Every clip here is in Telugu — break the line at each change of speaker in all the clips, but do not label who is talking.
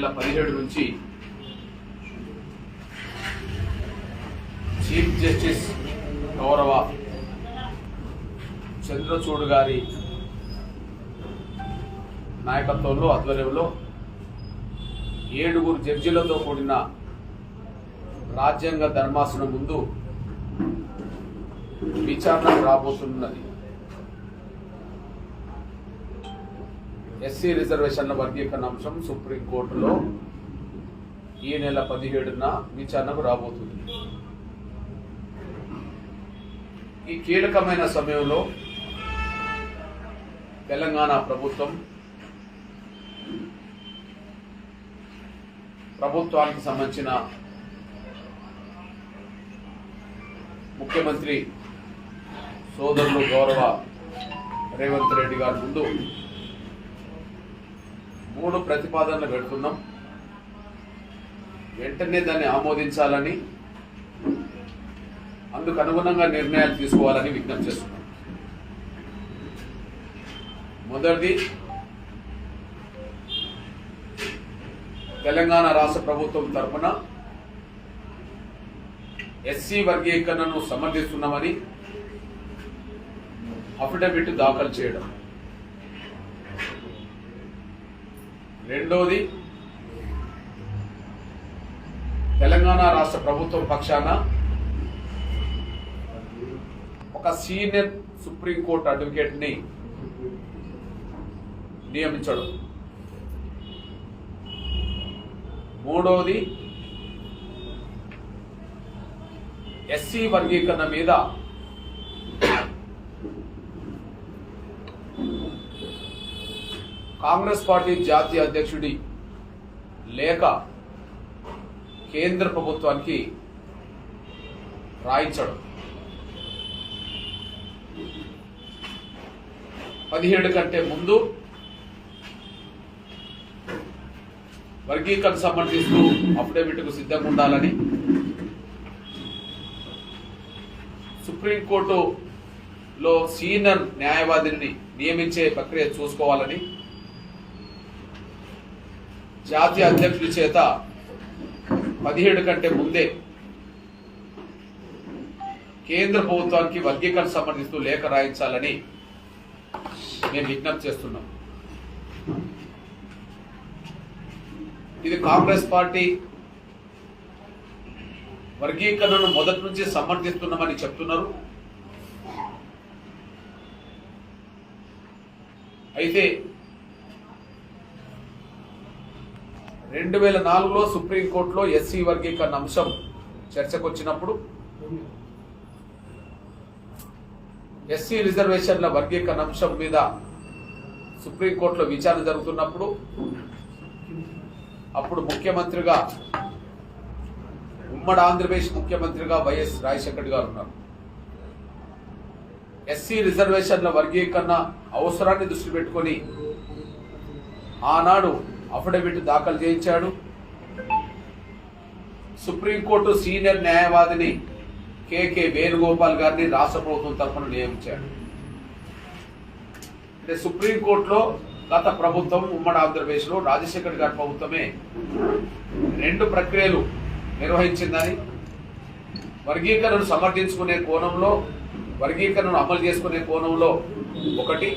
నెల పదిహేడు నుంచి చీఫ్ జస్టిస్ గౌరవ చంద్రచూడ్ గారి నాయకత్వంలో ఆధ్వర్యంలో ఏడుగురు జడ్జిలతో కూడిన రాజ్యాంగ ధర్మాసనం ముందు విచారణ రాబోతున్నది. ఎస్సీ రిజర్వేషన్ల వర్గీకరణ అంశం సుప్రీంకోర్టులో ఈ నెల పదిహేడున విచారణకు రాబోతుంది. ఈ కీలకమైన సమయంలో తెలంగాణ ప్రభుత్వం ప్రభుత్వానికి సంబంధించిన ముఖ్యమంత్రి సోదరులు గౌరవ రేవంత్ రెడ్డి గారి ముందు మూడు ప్రతిపాదనలు పెడుతున్నాం. వెంటనే దాన్ని ఆమోదించాలని అందుకు అనుగుణంగా నిర్ణయాలు తీసుకోవాలని విజ్ఞప్తి చేస్తున్నాం. మొదటిది తెలంగాణ రాష్ట్ర ప్రభుత్వం తరఫున ఎస్సీ వర్గీకరణను సమర్థిస్తున్నామని అఫిడవిట్ దాఖలు చేయడం. రెండోది తెలంగాణ రాష్ట్ర ప్రభుత్వం పక్షాన ఒక సీనియర్ సుప్రీంకోర్టు అడ్వకేట్ని నియమించడం. మూడవది ఎస్సీ వర్గీకరణ మీద కాంగ్రెస్ పార్టీ జాతీయ అధ్యక్షుడి లేఖ కేంద్ర ప్రభుత్వానికి రాయించడం. పదిహేడు కంటే ముందు వర్గీకరణ సంబంధిస్తూ అఫిడవిట్కు సిద్ధంగా ఉండాలని సుప్రీంకోర్టులో సీనియర్ న్యాయవాదిని నియమించే ప్రక్రియ చూసుకోవాలని జాతీయ అధ్యక్షుడి చేత పదిహేడు కంటే ముందే కేంద్ర ప్రభుత్వానికి వర్గీకరణ సమర్థిస్తూ లేఖ రాయించాలని మేము విజ్ఞప్తి చేస్తున్నాం. ఇది కాంగ్రెస్ పార్టీ వర్గీకరణను మొదటి నుంచి సమర్థిస్తున్నామని చెప్తున్నారు. అయితే రెండు వేల నాలుగులో సుప్రీంకోర్టులో ఎస్సీ వర్గీకరణ అంశం చర్చకు వచ్చినప్పుడు ఎస్సీ రిజర్వేషన్ల వర్గీకరణ అంశం మీద సుప్రీంకోర్టులో విచారణ జరుగుతున్నప్పుడు అప్పుడు ముఖ్యమంత్రిగా ఉమ్మడి ఆంధ్రప్రదేశ్ ముఖ్యమంత్రిగా వైఎస్ రాజశేఖర్ గారు ఉన్నారు. ఎస్సీ రిజర్వేషన్ల వర్గీకరణ అవసరాన్ని దృష్టి పెట్టుకొని ఆనాడు అఫిడవిట్ దాఖలు చేయించాడు. సుప్రీంకోర్టు సీనియర్ న్యాయవాదిని కేకే వేణుగోపాల్ గారిని రాష్ట్ర ప్రభుత్వం తరఫున నియమించాడు. అంటే సుప్రీంకోర్టులో గత ప్రభుత్వం ఉమ్మడి ఆంధ్రప్రదేశ్లో రాజశేఖర్ గారి ప్రభుత్వమే రెండు ప్రక్రియలు నిర్వహించిందని వర్గీకరణను సమర్థించుకునే కోణంలో వర్గీకరణను అమలు చేసుకునే కోణంలో ఒకటి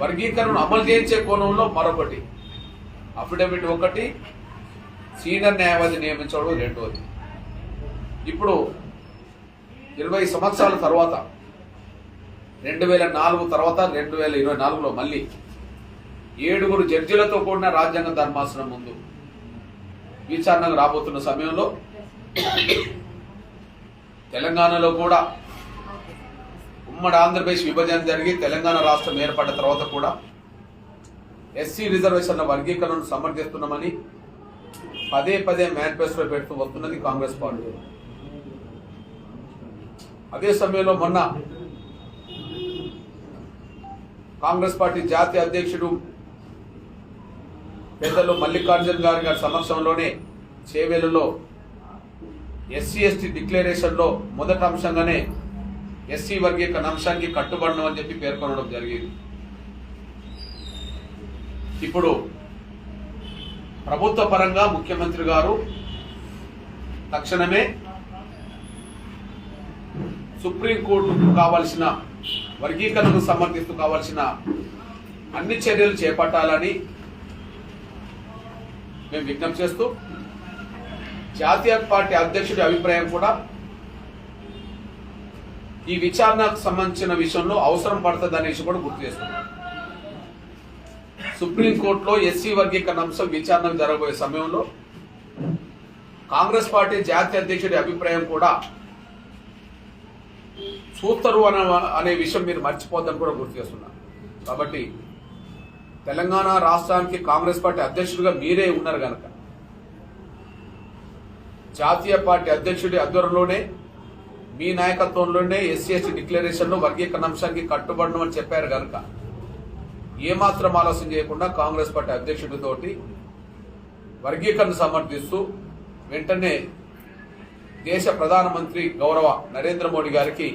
వర్గీకరణను అమలు చేయించే కోణంలో మరొకటి. అఫిడవిట్ ఒకటి సీనియర్ న్యాయవాది నియమించడం రెండోది. ఇప్పుడు ఇరవై సంవత్సరాల తర్వాత రెండు వేల నాలుగు తర్వాత రెండు వేల ఇరవై నాలుగులో మళ్ళీ ఏడుగురు జడ్జిలతో కూడిన రాజ్యాంగ ధర్మాసనం ముందు విచారణకు రాబోతున్న సమయంలో తెలంగాణలో కూడా ఉమ్మడి ఆంధ్రప్రదేశ్ విభజన జరిగి తెలంగాణ రాష్ట్రం ఏర్పడ్డ తర్వాత కూడా ఎస్సీ రిజర్వేషన్ల వర్గీకరణను సమర్థిస్తున్నామని పదే పదే మేనిఫెస్టో పెడుతూ వస్తున్నది కాంగ్రెస్ పార్టీ. అదే సమయంలో మొన్న కాంగ్రెస్ పార్టీ జాతీయ అధ్యక్షుడు పెద్దలు మల్లికార్జున్ గారి గారి సమక్షంలోనే చేవేలులో ఎస్సీ ఎస్టీ డిక్లరేషన్లో మొదటి అంశంగానే ఎస్సీ వర్గీకరణ అంశానికి కట్టుబడడం అని చెప్పి పేర్కొనడం జరిగింది. ఇప్పుడు ప్రభుత్వ పరంగా ముఖ్యమంత్రి గారు తక్షణమే సుప్రీంకోర్టుకు కావాల్సిన వర్గీకరణకు సమర్థిస్తూ కావాల్సిన అన్ని చర్యలు చేపట్టాలని మేము విజ్ఞప్తి చేస్తూ జాతీయ పార్టీ అధ్యక్షుడి అభిప్రాయం కూడా ఈ విచారణకు సంబంధించిన విషయంలో అవసరం పడుతుంది అనే విషయం కూడా గుర్తు చేస్తున్నాం సుప్రీంకోర్టులో ఎస్సీ వర్గీకరణ అంశం విచారణ జరగబోయే సమయంలో కాంగ్రెస్ పార్టీ జాతీయ అధ్యక్షుడి అభిప్రాయం కూడా చూస్తారు అనే అనే విషయం మీరు మర్చిపోద్దని కూడా గుర్తు చేస్తున్నారు. కాబట్టి తెలంగాణ రాష్ట్రానికి కాంగ్రెస్ పార్టీ అధ్యక్షుడిగా మీరే ఉన్నారు కనుక జాతీయ పార్టీ అధ్యక్షుడి ఆధ్వర్యంలోనే మీ నాయకత్వంలోనే ఎస్సీ ఎస్టీ డిక్లరేషన్లో వర్గీకరణ అంశానికి కట్టుబడడం అని చెప్పారు కనుక ఏమాత్రం ఆలస్యం చేయకుండా కాంగ్రెస్ పార్టీ అధ్యక్షుడితోటి వర్గీకరణ సమర్థిస్తూ వెంటనే దేశ ప్రధానమంత్రి గౌరవ నరేంద్ర మోడీ గారికి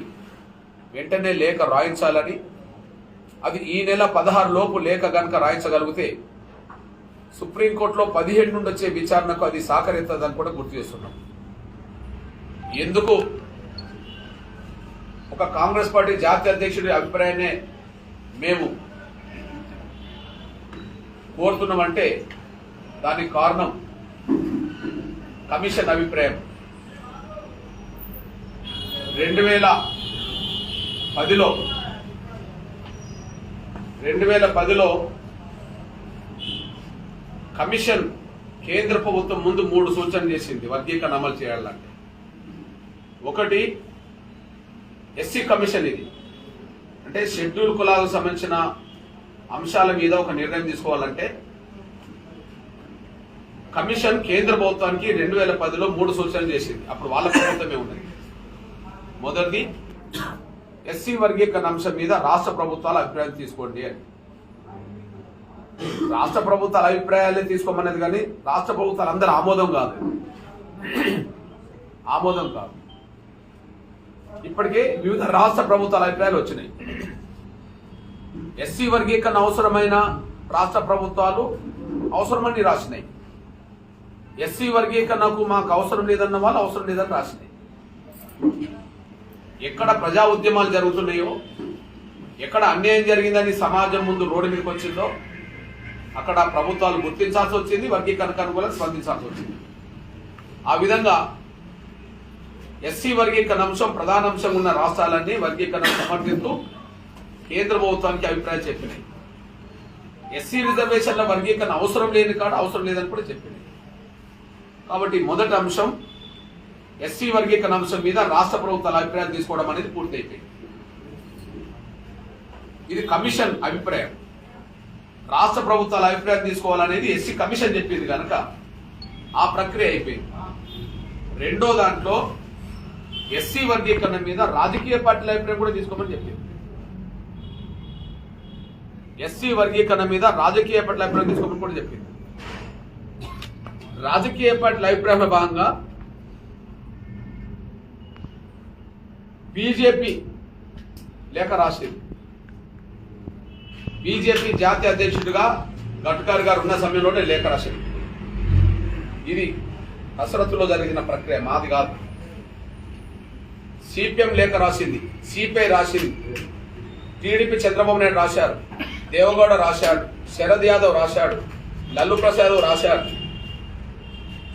వెంటనే లేఖ రాయించాలని అది ఈ నెల పదహారు లోపు లేఖ గనక రాయించగలిగితే సుప్రీంకోర్టులో పదిహేడు నుండి వచ్చే విచారణకు అది సహకరిస్తుందని కూడా గుర్తు చేస్తున్నాం. ఎందుకు ఒక కాంగ్రెస్ పార్టీ జాతీయ అధ్యక్షుడి అభిప్రాయాన్ని మేము కోరుతున్నామంటే దానికి కారణం కమిషన్ అభిప్రాయం. రెండు వేల పదిలో రెండు వేల పదిలో కమిషన్ కేంద్ర ప్రభుత్వం ముందు మూడు సూచనలు చేసింది వర్గీకరణ అమలు చేయాలంటే. ఒకటి ఎస్సీ కమిషన్ ఇది. అంటే షెడ్యూల్ కులాలకు సంబంధించిన అంశాల మీద ఒక నిర్ణయం తీసుకోవాలంటే కమిషన్ కేంద్ర ప్రభుత్వానికి రెండు వేల పదిలో మూడు సూచనలు చేసింది. అప్పుడు వాళ్ళ ప్రభుత్వమే ఉన్నది. మొదటిది ఎస్సీ వర్గీకరణ అంశం మీద రాష్ట్ర ప్రభుత్వాల అభిప్రాయం తీసుకోండి అని. రాష్ట్ర ప్రభుత్వాల అభిప్రాయాలే తీసుకోమనేది కానీ రాష్ట్ర ప్రభుత్వాలు అందరూ ఆమోదం కాదు. ఆమోదం కాదు. ఇప్పటికే వివిధ రాష్ట్ర ప్రభుత్వాల అభిప్రాయాలు వచ్చినాయి. ఎస్సీ వర్గీకరణ అవసరమైన రాష్ట్ర ప్రభుత్వాలు అవసరమని రాసినాయి. ఎస్సీ వర్గీకరణకు మాకు అవసరం లేదన్న వాళ్ళు అవసరం లేదని రాసినాయి. ఎక్కడ ప్రజా ఉద్యమాలు జరుగుతున్నాయో ఎక్కడ అన్యాయం జరిగిందని సమాజం ముందు రోడ్డు మీదకి వచ్చిందో అక్కడ ప్రభుత్వాలు గుర్తించాల్సి వచ్చింది వర్గీకరణకు అనుకూలంగా స్పందించాల్సి వచ్చింది. ఆ విధంగా ఎస్సీ వర్గీకరణ అంశం ప్రధాన అంశం ఉన్న రాష్ట్రాలన్నీ వర్గీకరణ సమర్థిస్తూ కేంద్ర ప్రభుత్వానికి అభిప్రాయం చెప్పినాయి. ఎస్సీ రిజర్వేషన్ల వర్గీకరణ అవసరం లేని కాడ అవసరం లేదని కూడా చెప్పింది కాబట్టి మొదటి అంశం ఎస్సీ వర్గీకరణ అంశం మీద రాష్ట్ర ప్రభుత్వాల అభిప్రాయం తీసుకోవడం అనేది పూర్తయిపోయింది. ఇది కమిషన్ అభిప్రాయం. రాష్ట్ర ప్రభుత్వాల అభిప్రాయం తీసుకోవాలనేది ఎస్సీ కమిషన్ చెప్పింది కనుక ఆ ప్రక్రియ అయిపోయింది. రెండో దాంట్లో ఎస్సీ వర్గీకరణ మీద రాజకీయ పార్టీల అభిప్రాయం కూడా తీసుకోమని చెప్పింది ఎస్సీ వర్గీకరణ మీద రాజకీయ పార్టీల అభిప్రాయం తీసుకోమని కూడా చెప్పింది రాజకీయ పార్టీల అభిప్రాయంలో భాగంగా బీజేపీ లేఖ రాసింది. బీజేపీ జాతీయ అధ్యక్షుడిగా గడ్కర్ గారు ఉన్న సమయంలోనే లేఖ రాసింది. ఇది కసరత్తులో జరిగిన ప్రక్రియ మాది కాదు. సిపిఎం లేఖ రాసింది సిపిఐ రాసింది. టీడీపీ చంద్రబాబు నాయుడు రాశారు దేవగౌడ రాశాడు శరద్ యాదవ్ రాశాడు లల్లు ప్రసాద్ రాశాడు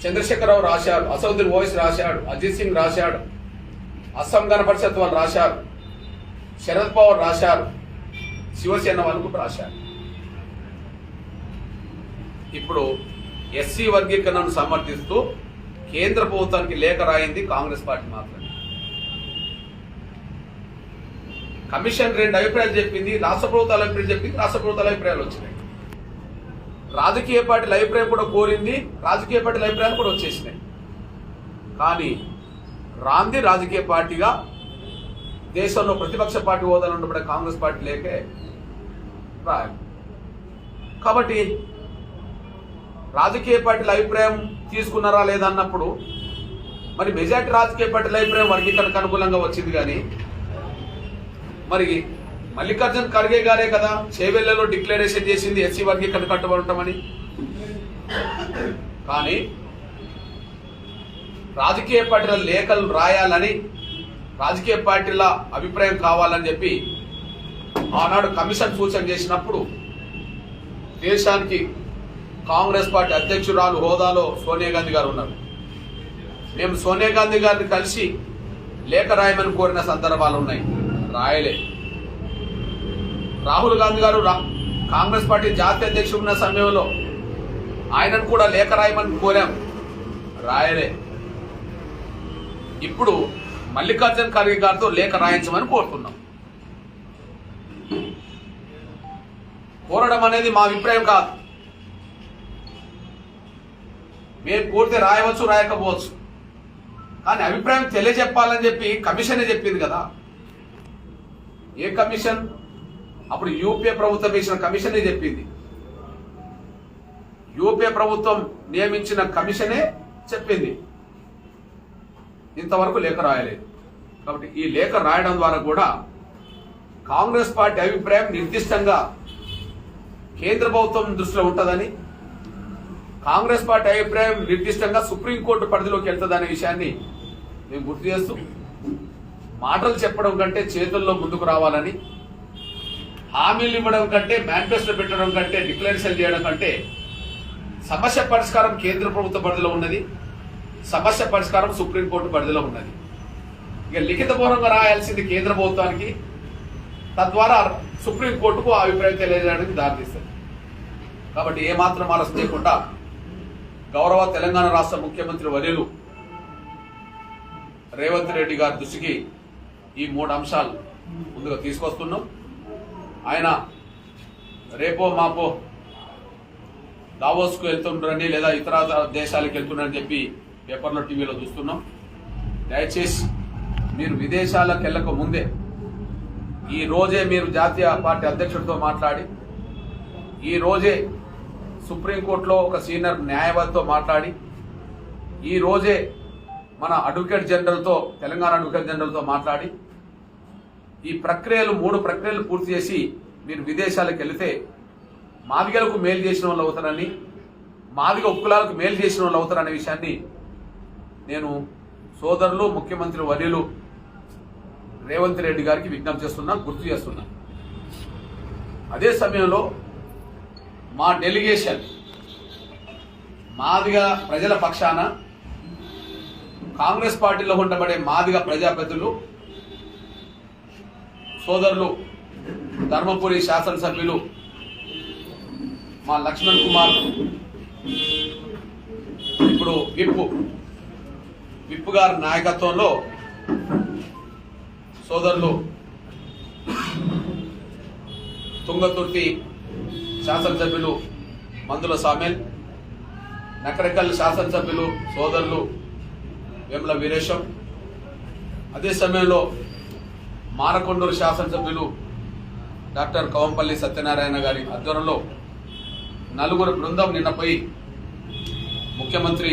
చంద్రశేఖరరావు రాశారు అసౌద్దీన్ ఓవైస్ రాశాడు అజిత్ సింగ్ రాశాడు అస్సాం గణ పరిషత్ వాళ్ళు రాశారు శరద్ పవార్ రాశారు శివసేన వాళ్ళు కూడా రాశారు. ఇప్పుడు ఎస్సీ వర్గీకరణను సమర్థిస్తూ కేంద్ర ప్రభుత్వానికి లేఖ రాయింది కాంగ్రెస్ పార్టీ మాత్రమే. కమిషన్ రెండు అభిప్రాయాలు చెప్పింది రాష్ట్ర ప్రభుత్వాల అభిప్రాయం చెప్పింది రాష్ట్ర ప్రభుత్వాల అభిప్రాయాలు వచ్చినాయి. రాజకీయ పార్టీల అభిప్రాయం కూడా కోరింది రాజకీయ పార్టీల అభిప్రాయాలు కూడా వచ్చేసినాయి. కానీ రాంది రాజకీయ పార్టీగా దేశంలో ప్రతిపక్ష పార్టీ హోదాలో ఉండబడే కాంగ్రెస్ పార్టీ లేకే రాయాలి. కాబట్టి రాజకీయ పార్టీల అభిప్రాయం తీసుకున్నారా లేదా అన్నప్పుడు మరి మెజార్టీ రాజకీయ పార్టీల అభిప్రాయం వర్గీకరణకు అనుకూలంగా వచ్చింది కానీ మరి మల్లికార్జున్ ఖర్గే గారే కదా చేవెళ్ళలో డిక్లరేషన్ చేసింది ఎస్సీ వర్గీకరణ కట్టుబడటమని కానీ రాజకీయ పార్టీల లేఖలు రాయాలని రాజకీయ పార్టీల అభిప్రాయం కావాలని చెప్పి ఆనాడు కమిషన్ సూచన చేసినప్పుడు దేశానికి కాంగ్రెస్ పార్టీ అధ్యక్షురాలు హోదాలో సోనియా గాంధీ గారు ఉన్నారు. మేము సోనియా గాంధీ గారిని కలిసి లేఖ రాయమని కోరిన సందర్భాలు ఉన్నాయి. రాయలే. రాహుల్ గాంధీ గారు రా- కాంగ్రెస్ పార్టీ జాతీయ అధ్యక్షుడు ఉన్న సమయంలో ఆయనను కూడా లేఖ రాయమని కోరాం. రాయలే. ఇప్పుడు మల్లికార్జున ఖర్గే గారితో లేఖ రాయించమని కోరుతున్నాం. కోరడం అనేది మా అభిప్రాయం కాదు. మేము కోరితే రాయవచ్చు రాయకపోవచ్చు. కానీ అభిప్రాయం తెలియజెప్పాలని చెప్పి కమిషనే చెప్పింది కదా. ఏ కమిషన్? అప్పుడు యూపీఏ ప్రభుత్వం వేసిన కమిషనే చెప్పింది. యూపీఏ ప్రభుత్వం నియమించిన కమిషనే చెప్పింది. ఇంతవరకు లేఖ రాయలేదు. కాబట్టి ఈ లేఖ రాయడం ద్వారా కూడా కాంగ్రెస్ పార్టీ అభిప్రాయం నిర్దిష్టంగా కేంద్ర ప్రభుత్వం దృష్టిలో ఉంటుందని కాంగ్రెస్ పార్టీ అభిప్రాయం నిర్దిష్టంగా సుప్రీంకోర్టు పరిధిలోకి వెళ్తుందనే విషయాన్ని మేము గుర్తు చేస్తూ మాటలు చెప్పడం కంటే చేతుల్లో ముందుకు రావాలని హామీలు ఇవ్వడం కంటే మేనిఫెస్టో పెట్టడం కంటే డిక్లరేషన్ చేయడం కంటే సమస్య పరిష్కారం కేంద్ర ప్రభుత్వ పరిధిలో ఉన్నది. సమస్య పరిష్కారం సుప్రీంకోర్టు పరిధిలో ఉన్నది. ఇక లిఖితపూర్వకంగా రాయాల్సింది కేంద్ర ప్రభుత్వానికి. తద్వారా సుప్రీంకోర్టుకు అభిప్రాయం తెలియజేయడానికి దారితీస్తుంది కాబట్టి ఏమాత్రం ఆలస్యం చేయకుండా గౌరవ తెలంగాణ రాష్ట్ర ముఖ్యమంత్రి వర్యులు రేవంత్ రెడ్డి గారి దృష్టికి ఈ మూడు అంశాలు ముందుగా తీసుకొస్తున్నాం. ఆయన రేపో మాపో దావోస్కు వెళ్తుండ్రని లేదా ఇతర దేశాలకు వెళ్తున్నారని చెప్పి పేపర్లో టీవీలో చూస్తున్నాం. దయచేసి మీరు విదేశాలకు వెళ్ళక ముందే ఈ రోజే మీరు జాతీయ పార్టీ అధ్యక్షుడితో మాట్లాడి ఈ రోజే సుప్రీంకోర్టులో ఒక సీనియర్ న్యాయవాదితో మాట్లాడి ఈ రోజే మన అడ్వకేట్ జనరల్తో తెలంగాణ అడ్వకేట్ జనరల్తో మాట్లాడి ఈ ప్రక్రియలు మూడు ప్రక్రియలు పూర్తి చేసి మీరు విదేశాలకు వెళితే మాదిగలకు మేలు చేసిన వాళ్ళు అవుతారని మాదిగ ఉక్కులాలకు మేలు చేసిన వాళ్ళు అవుతారనే విషయాన్ని నేను సోదరులు ముఖ్యమంత్రి వర్యులు రేవంత్ రెడ్డి గారికి విజ్ఞప్తి చేస్తున్నా గుర్తు చేస్తున్నా. అదే సమయంలో మా డెలిగేషన్ మాదిగ ప్రజల పక్షాన కాంగ్రెస్ పార్టీలో ఉండబడే మాదిగ ప్రజాప్రతినిధులు సోదరులు ధర్మపురి శాసనసభ్యులు మా లక్ష్మణ్ కుమార్. ఇప్పుడు విప్పు విప్పు గారి నాయకత్వంలో సోదరులు తుంగతుర్తి శాసనసభ్యులు మందుల సామెల్ నకరకల్ శాసనసభ్యులు సోదరులు వేముల వీరేశం. అదే సమయంలో మానకొండూరు శాసనసభ్యులు డాక్టర్ కవంపల్లి సత్యనారాయణ గారి ఆధ్వర్యంలో నలుగురు బృందం నిన్న ముఖ్యమంత్రి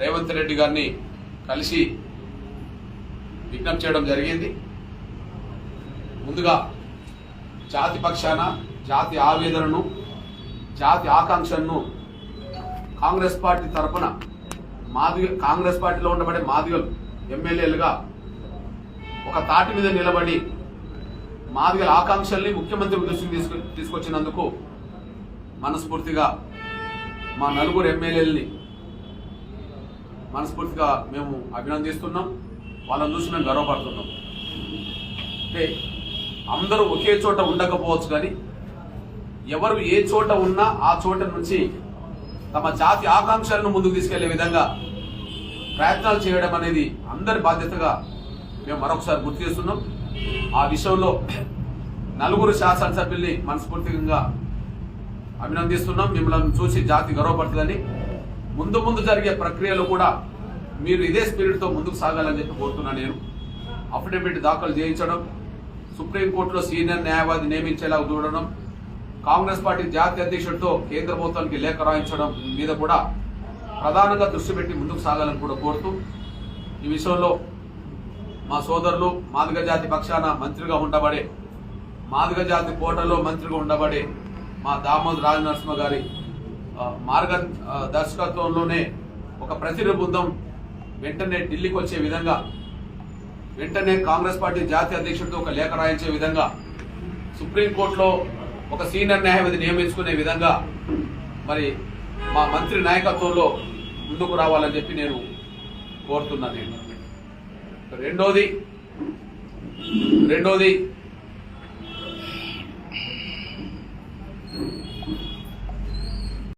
రేవంత్ రెడ్డి గారిని కలిసి విజ్ఞప్తి చేయడం జరిగింది. ముందుగా జాతి పక్షాన జాతి ఆవేదనను జాతి ఆకాంక్షను కాంగ్రెస్ పార్టీ తరఫున మాదిగ కాంగ్రెస్ పార్టీలో ఉండబడే మాదిగలు ఎమ్మెల్యేలుగా ఒక తాటి మీద నిలబడి మాదిగల ఆకాంక్షల్ని ముఖ్యమంత్రి దృష్టికి తీసుకు తీసుకొచ్చినందుకు మనస్ఫూర్తిగా మా నలుగురు ఎమ్మెల్యేలని మనస్ఫూర్తిగా మేము అభినందిస్తున్నాం. వాళ్ళని చూసి మేము గర్వపడుతున్నాం. అంటే అందరూ ఒకే చోట ఉండకపోవచ్చు కానీ ఎవరు ఏ చోట ఉన్నా ఆ చోట నుంచి తమ జాతి ఆకాంక్షలను ముందుకు తీసుకెళ్ళే విధంగా ప్రయత్నాలు చేయడం అనేది అందరి బాధ్యతగా మేము మరొకసారి గుర్తు చేస్తున్నాం. ఆ విషయంలో నలుగురు శాసనసభ్యుల్ని మనస్ఫూర్తిగా అభినందిస్తున్నాం. మిమ్మల్ని చూసి జాతి గర్వపడుతుందని. ముందు ముందు జరిగే ప్రక్రియలో కూడా మీరు ఇదే స్పిరిట్తో ముందుకు సాగాలని చెప్పి కోరుతున్నాను నేను. అఫిడవిట్ దాఖలు చేయించడం సుప్రీంకోర్టులో సీనియర్ న్యాయవాది నియమించేలా చూడడం కాంగ్రెస్ పార్టీ జాతీయ అధ్యక్షుడితో కేంద్ర ప్రభుత్వానికి లేఖ రాయించడం మీద కూడా ప్రధానంగా దృష్టి పెట్టి ముందుకు సాగాలని కూడా కోరుతూ ఈ విషయంలో మా సోదరులు మాదిగ జాతి పక్షాన మంత్రిగా ఉండబడే మాదిగ జాతి కోటలో మంత్రిగా ఉండబడే మా దామోద్ రాజనరసింహ గారి మార్గ దర్శకత్వంలోనే ఒక ప్రతినిధి బృందం వెంటనే ఢిల్లీకి వచ్చే విధంగా వెంటనే కాంగ్రెస్ పార్టీ జాతీయ అధ్యక్షుడితో ఒక లేఖ రాయించే విధంగా సుప్రీంకోర్టులో ఒక సీనియర్ న్యాయవాది నియమించుకునే విధంగా మరి మా మంత్రి నాయకత్వంలో ముందుకు రావాలని చెప్పి నేను కోరుతున్నాను. నేను రెండోది రెండోది